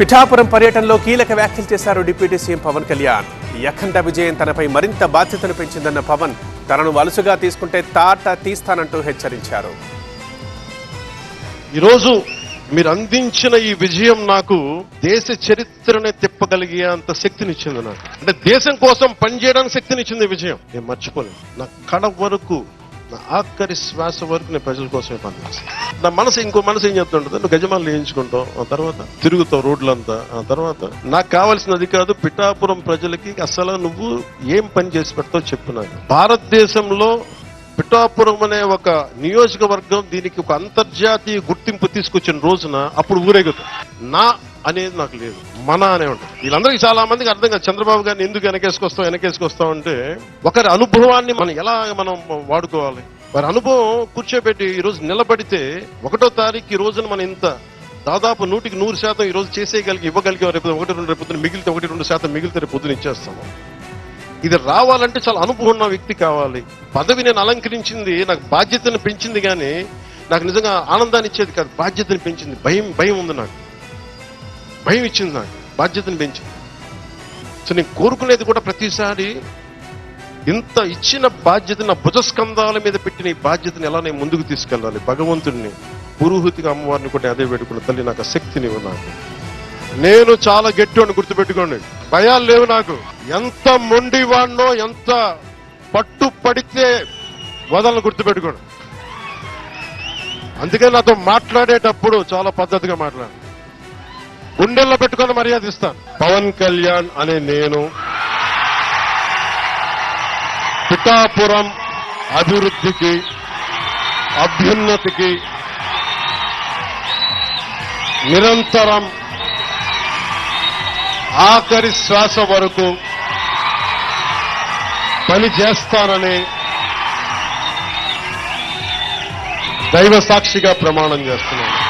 పిఠాపురం పర్యటనలో కీలక వ్యాఖ్యలు చేశారు డిప్యూటీ సీఎం పవన్ కళ్యాణ్. యఖండ విజయం తనపై మరింత బాధ్యతను పెంచిందన్న పవన్ తనను వలుసుగా తీసుకుంటే తాట తీస్తానంటూ హెచ్చరించారు. ఈరోజు మీరు అందించిన ఈ విజయం నాకు దేశ చరిత్రనే తిప్పగలిగే అంత శక్తినిచ్చింది నాకు. అంటే దేశం కోసం పనిచేయడానికి శక్తినిచ్చింది విజయం. నేను మర్చిపోలేను. నా కడ వరకు నా ఆఖరి శ్వాస వరకు నేను ప్రజల కోసమే పనిచేస్తాను. నా మనసు ఇంకో మనసు ఏం చెప్తుంటుంది? నువ్వు గజమాలు వేయించుకుంటావు ఆ తర్వాత తిరుగుతావు రోడ్లంతా ఆ తర్వాత నాకు కావాల్సినది కాదు పిఠాపురం ప్రజలకి అసలు నువ్వు ఏం పని చేసి పెడతావు చెప్పు నాకు. భారతదేశంలో పిఠాపురం అనే ఒక నియోజకవర్గం దీనికి ఒక అంతర్జాతీయ గుర్తింపు తీసుకొచ్చిన రోజున అప్పుడు ఊరేగుతాం. నా అనేది నాకు లేదు. మన అనే ఉంటుంది. వీళ్ళందరికీ చాలా మందికి అర్థం కాదు చంద్రబాబు గారిని ఎందుకు వెనకేసుకొస్తాం వెనకేసుకొస్తాం అంటే ఒకరి అనుభవాన్ని మనం ఎలా మనం వాడుకోవాలి? వారి అనుభవం కూర్చోబెట్టి ఈరోజు నిలబడితే ఒకటో తారీఖు ఈ రోజున మనం ఇంత దాదాపు నూటికి నూరు శాతం ఈ రోజు చేసేయగలిగి ఇవ్వగలిగే రేపు ఒకటి రెండు రేపు మిగిలితే ఒకటి రెండు శాతం మిగిలితే రేపు పొద్దున ఇచ్చేస్తాము. ఇది రావాలంటే చాలా అనుభవం ఉన్న వ్యక్తి కావాలి. పదవి నేను అలంకరించింది నాకు బాధ్యతను పెంచింది కానీ నాకు నిజంగా ఆనందాన్ని ఇచ్చేది కాదు బాధ్యతను పెంచింది. భయం భయం ఉంది నాకు. భయం ఇచ్చింది నాకు బాధ్యతను పెంచింది. సో నేను కోరుకునేది కూడా ప్రతిసారి ఇంత ఇచ్చిన బాధ్యత నా భుజస్కంధాల మీద పెట్టిన ఈ బాధ్యతను ఎలా నేను ముందుకు తీసుకెళ్ళాలి? భగవంతుడిని పురోహితిగా అమ్మవారిని కూడా అదే పెట్టుకున్న తల్లి నాకు ఆ శక్తిని ఇవ్వు నాకు నేను చాలా గట్టివాడిని గుర్తుపెట్టుకోండి. భయాలు లేవు నాకు. ఎంత మొండివాడినో ఎంత పట్టు పడితే వదలను గుర్తుపెట్టుకోండి. అందుకే నాతో మాట్లాడేటప్పుడు చాలా పద్ధతిగా మాట్లాడు. గుండెల్లో పెట్టుకొని మర్యాద ఇస్తాను. పవన్ కళ్యాణ్ అనే నేను పిఠాపురం అభివృద్ధికి అభ్యున్నతికి నిరంతరం ఆఖరి శ్వాస వరకు పని చేస్తానని దైవ సాక్షిగా ప్రమాణం చేస్తున్నాను.